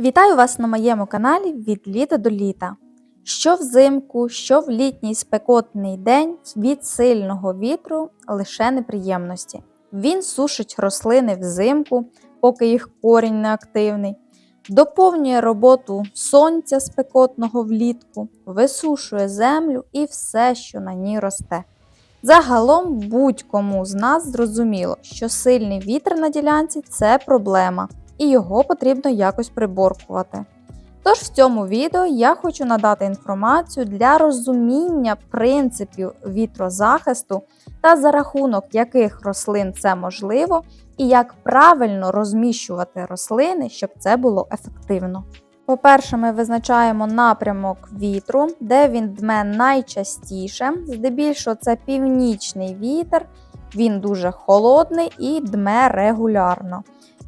Вітаю вас на моєму каналі від літа до літа. Що взимку, що в літній спекотний день від сильного вітру лише неприємності. Він сушить рослини взимку, поки їх корінь не активний, доповнює роботу сонця спекотного влітку, висушує землю і все, що на ній росте. Загалом будь-кому з нас зрозуміло, що сильний вітер на ділянці це проблема і його потрібно якось приборкувати. Тож в цьому відео я хочу надати інформацію для розуміння принципів вітрозахисту та за рахунок яких рослин це можливо, і як правильно розміщувати рослини, щоб це було ефективно. По-перше, ми визначаємо напрямок вітру, де він дме найчастіше. Здебільшого це північний вітер, він дуже холодний і дме регулярно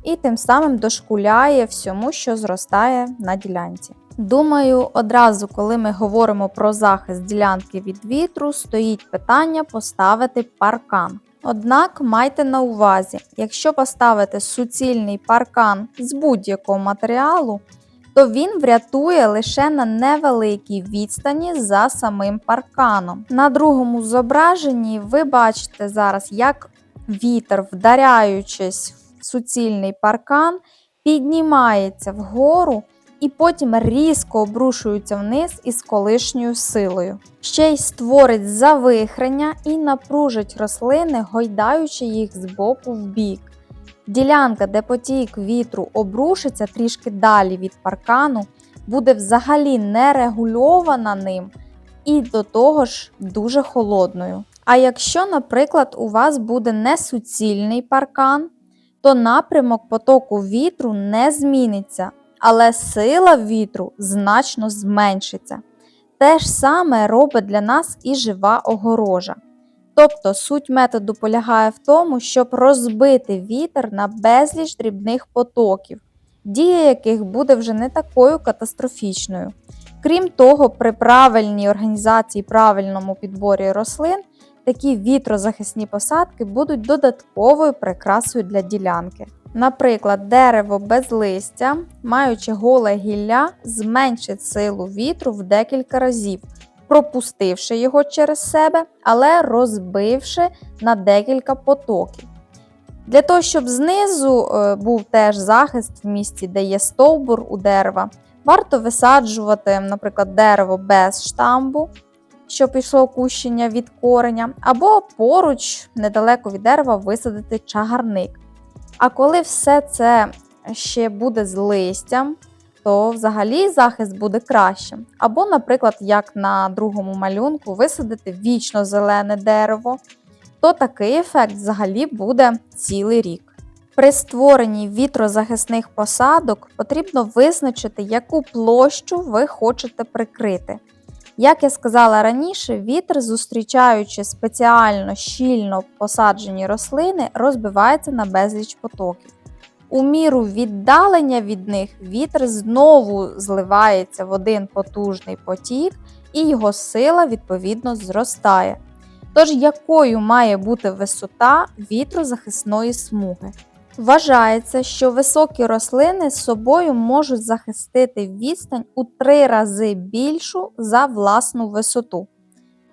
і тим самим дошкуляє всьому, що зростає на ділянці. Думаю, одразу, коли ми говоримо про захист ділянки від вітру, стоїть питання поставити паркан. Однак майте на увазі, якщо поставити суцільний паркан з будь-якого матеріалу, то він врятує лише на невеликій відстані за самим парканом. На другому зображенні ви бачите зараз, як вітер, вдаряючись суцільний паркан, піднімається вгору і потім різко обрушується вниз із колишньою силою. Ще й створить завихрення і напружить рослини, гойдаючи їх з боку в бік. Ділянка, де потік вітру обрушиться трішки далі від паркану, буде взагалі не регульована ним і до того ж дуже холодною. А якщо, наприклад, у вас буде не суцільний паркан, то напрямок потоку вітру не зміниться, але сила вітру значно зменшиться. Те ж саме робить для нас і жива огорожа. Тобто суть методу полягає в тому, щоб розбити вітер на безліч дрібних потоків, дія яких буде вже не такою катастрофічною. Крім того, при правильній організації правильному підборі рослин такі вітрозахисні посадки будуть додатковою прикрасою для ділянки. Наприклад, дерево без листя, маючи голе гілля, зменшить силу вітру в декілька разів, пропустивши його через себе, але розбивши на декілька потоків. Для того, щоб знизу е, був теж захист в місці, де є стовбур у дерева, варто висаджувати, наприклад, дерево без штамбу що пішло кущення від кореня, або поруч, недалеко від дерева, висадити чагарник. А коли все це ще буде з листям, то взагалі захист буде кращим. Або, наприклад, як на другому малюнку, висадити вічно зелене дерево, то такий ефект взагалі буде цілий рік. При створенні вітрозахисних посадок потрібно визначити, яку площу ви хочете прикрити. Як я сказала раніше, вітер, зустрічаючи спеціально щільно посаджені рослини, розбивається на безліч потоків. У міру віддалення від них вітер знову зливається в один потужний потік, і його сила відповідно зростає. Тож, якою має бути висота вітрозахисної смуги? Вважається, що високі рослини з собою можуть захистити відстань у три рази більшу за власну висоту.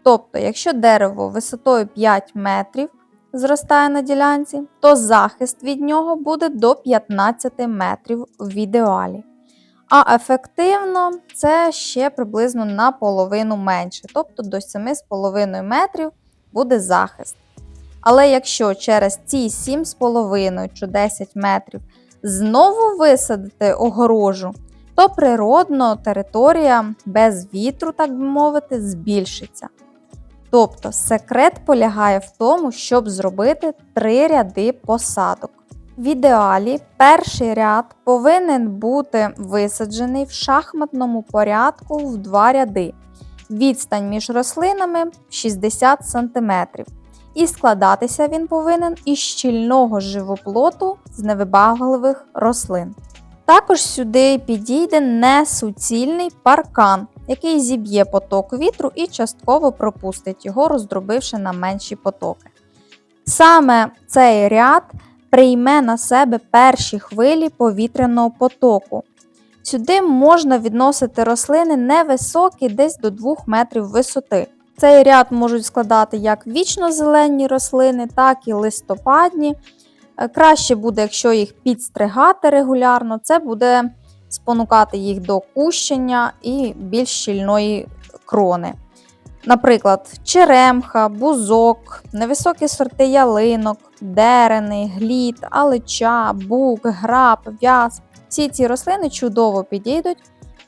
Тобто, якщо дерево висотою 5 метрів зростає на ділянці, то захист від нього буде до 15 метрів в ідеалі. А ефективно це ще приблизно наполовину менше, тобто до 7,5 метрів буде захист. Але якщо через ці 7,5 чи 10 метрів знову висадити огорожу, то природно територія без вітру, так би мовити, збільшиться. Тобто секрет полягає в тому, щоб зробити три ряди посадок. В ідеалі перший ряд повинен бути висаджений в шахматному порядку в два ряди. Відстань між рослинами 60 см і складатися він повинен із щільного живоплоту з невибагливих рослин. Також сюди підійде несуцільний паркан, який зіб'є поток вітру і частково пропустить його, роздробивши на менші потоки. Саме цей ряд прийме на себе перші хвилі повітряного потоку. Сюди можна відносити рослини невисокі, десь до 2 метрів висоти. Цей ряд можуть складати як вічно-зелені рослини, так і листопадні. Е, Краще буде, якщо їх підстригати регулярно, це буде спонукати їх до кущення і більш щільної крони. Наприклад, черемха, бузок, невисокі сорти ялинок, дерени, глід, алича, бук, граб, в'яз. Всі ці рослини чудово підійдуть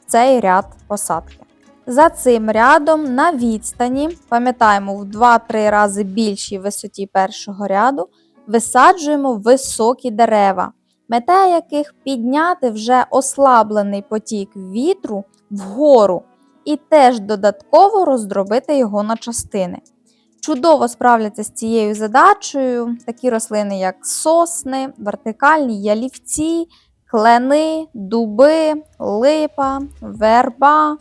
в цей ряд посадки. За цим рядом на відстані, пам'ятаємо, в 2-3 рази більшій висоті першого ряду, висаджуємо високі дерева, мета яких підняти вже ослаблений потік вітру вгору і теж додатково роздробити його на частини. Чудово справляться з цією задачею такі рослини, як сосни, вертикальні ялівці, клени, дуби, липа, верба,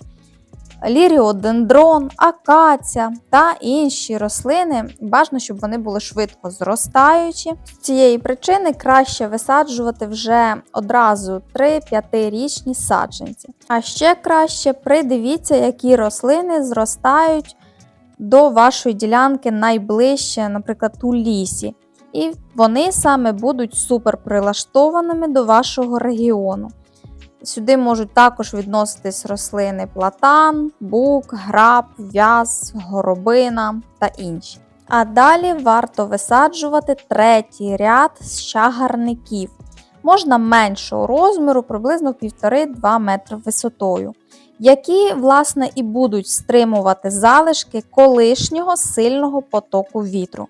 ліріодендрон, акація та інші рослини. Бажано, щоб вони були швидко зростаючі. З цієї причини краще висаджувати вже одразу 3-5 річні саджанці. А ще краще придивіться, які рослини зростають до вашої ділянки найближче, наприклад, у лісі. І вони саме будуть супер прилаштованими до вашого регіону. Сюди можуть також відноситись рослини платан, бук, граб, в'яз, горобина та інші. А далі варто висаджувати третій ряд з чагарників. Можна меншого розміру, приблизно 1,5-2 метри висотою, які, власне, і будуть стримувати залишки колишнього сильного потоку вітру.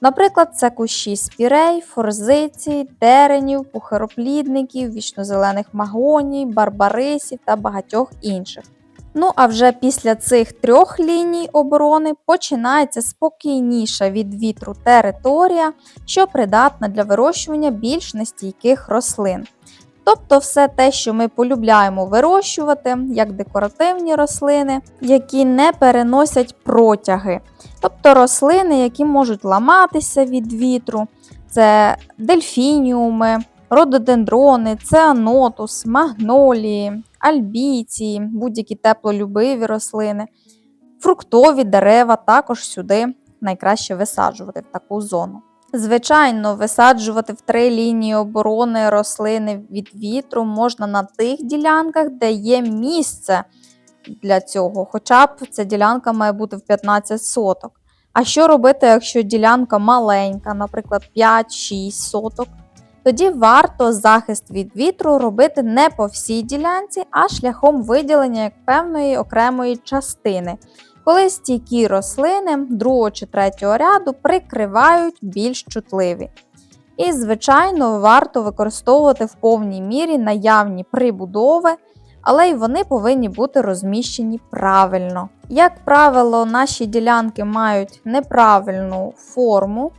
Наприклад, це кущі спірей, форзицій, теренів, пухароплідників, вічнозелених магоній, барбарисів та багатьох інших. Ну а вже після цих трьох ліній оборони починається спокійніша від вітру територія, що придатна для вирощування більш нестійких рослин. Тобто все те, що ми полюбляємо вирощувати, як декоративні рослини, які не переносять протяги. Тобто рослини, які можуть ламатися від вітру, це дельфініуми, рододендрони, цеанотус, магнолії, альбіції, будь-які теплолюбиві рослини, фруктові дерева також сюди найкраще висаджувати в таку зону. Звичайно, висаджувати в три лінії оборони рослини від вітру можна на тих ділянках, де є місце для цього, хоча б ця ділянка має бути в 15 соток. А що робити, якщо ділянка маленька, наприклад, 5-6 соток? Тоді варто захист від вітру робити не по всій ділянці, а шляхом виділення як певної окремої частини, коли стійкі рослини другого чи третього ряду прикривають більш чутливі. І, звичайно, варто використовувати в повній мірі наявні прибудови, але й вони повинні бути розміщені правильно. Як правило, наші ділянки мають неправильну форму,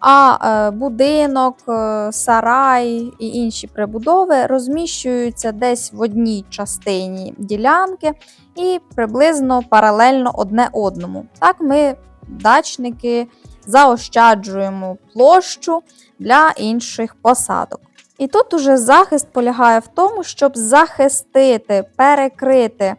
а е, будинок, е, сарай і інші прибудови розміщуються десь в одній частині ділянки і приблизно паралельно одне одному. Так ми, дачники, заощаджуємо площу для інших посадок. І тут уже захист полягає в тому, щоб захистити, перекрити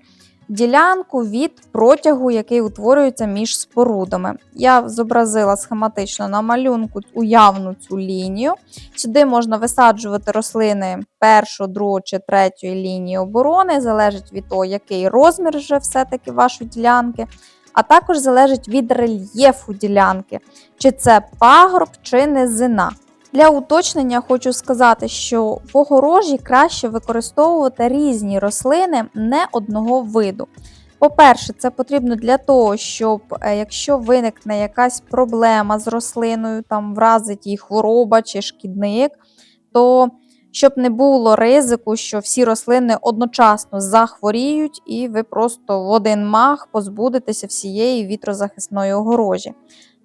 ділянку від протягу, який утворюється між спорудами. Я зобразила схематично на малюнку уявну цю лінію. Сюди можна висаджувати рослини першої, другої чи третьої лінії оборони, залежить від того, який розмір вже все-таки вашої ділянки. А також залежить від рельєфу ділянки, чи це пагорб, чи низина. Для уточнення хочу сказати, що в огорожі краще використовувати різні рослини не одного виду. По-перше, це потрібно для того, щоб е, якщо виникне якась проблема з рослиною, там вразить її хвороба чи шкідник, то щоб не було ризику, що всі рослини одночасно захворіють, і ви просто в один мах позбудетеся всієї вітрозахисної огорожі.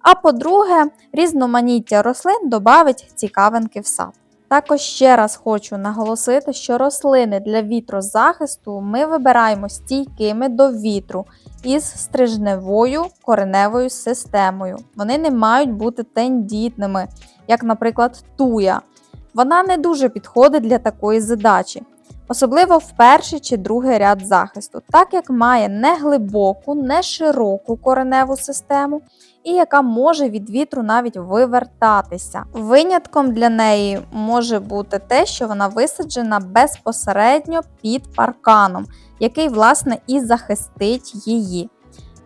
А по-друге, різноманіття рослин додавить цікавинки в сад. Також ще раз хочу наголосити, що рослини для вітрозахисту ми вибираємо стійкими до вітру із стрижневою кореневою системою. Вони не мають бути тендітними, як, наприклад, туя. Вона не дуже підходить для такої задачі. особливо в перший чи другий ряд захисту, так як має не глибоку, не широку кореневу систему і яка може від вітру навіть вивертатися. Винятком для неї може бути те, що вона висаджена безпосередньо під парканом, який, власне, і захистить її.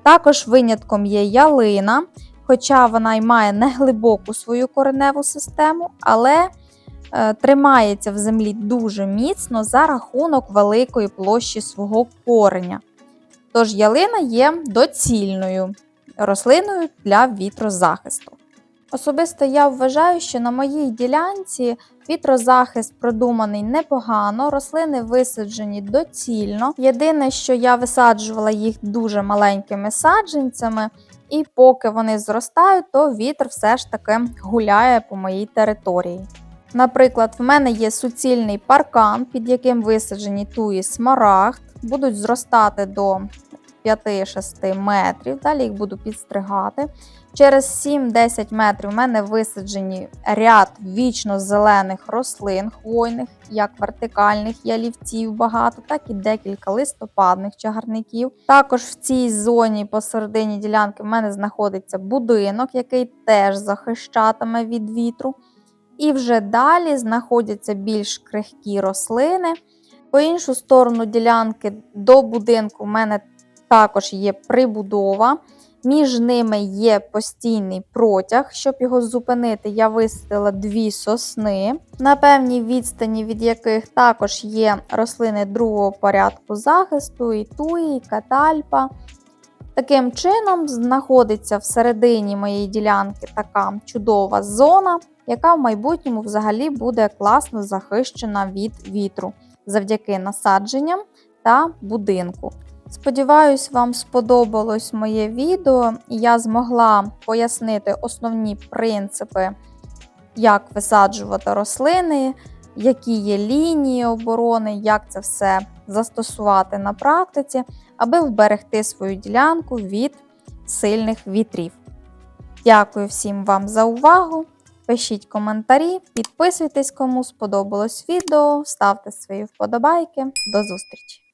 Також винятком є ялина, хоча вона й має неглибоку свою кореневу систему, але е, тримається в землі дуже міцно за рахунок великої площі свого кореня. Тож ялина є доцільною рослиною для вітрозахисту. Особисто я вважаю, що на моїй ділянці вітрозахист продуманий непогано, рослини висаджені доцільно. Єдине, що я висаджувала їх дуже маленькими саджанцями, і поки вони зростають, то вітер все ж таки гуляє по моїй території. Наприклад, в мене є суцільний паркан, під яким висаджені туї смарагд, будуть зростати до 5-6 метрів. Далі їх буду підстригати. Через 7-10 метрів у мене висаджені ряд вічно зелених рослин хвойних, як вертикальних ялівців багато, так і декілька листопадних чагарників. Також в цій зоні посередині ділянки в мене знаходиться будинок, який теж захищатиме від вітру. І вже далі знаходяться більш крихкі рослини. По іншу сторону ділянки до будинку в мене також є прибудова. Між ними є постійний протяг. Щоб його зупинити, я висадила дві сосни, на певній відстані від яких також є рослини другого порядку захисту, і туї, і катальпа. Таким чином, знаходиться всередині моєї ділянки така чудова зона, яка в майбутньому взагалі буде класно захищена від вітру завдяки насадженням та будинку. Сподіваюсь, вам сподобалось моє відео, і я змогла пояснити основні принципи, як висаджувати рослини, які є лінії оборони, як це все застосувати на практиці, аби вберегти свою ділянку від сильних вітрів. Дякую всім вам за увагу! Пишіть коментарі, підписуйтесь, кому сподобалось відео, ставте свої вподобайки. До зустрічі!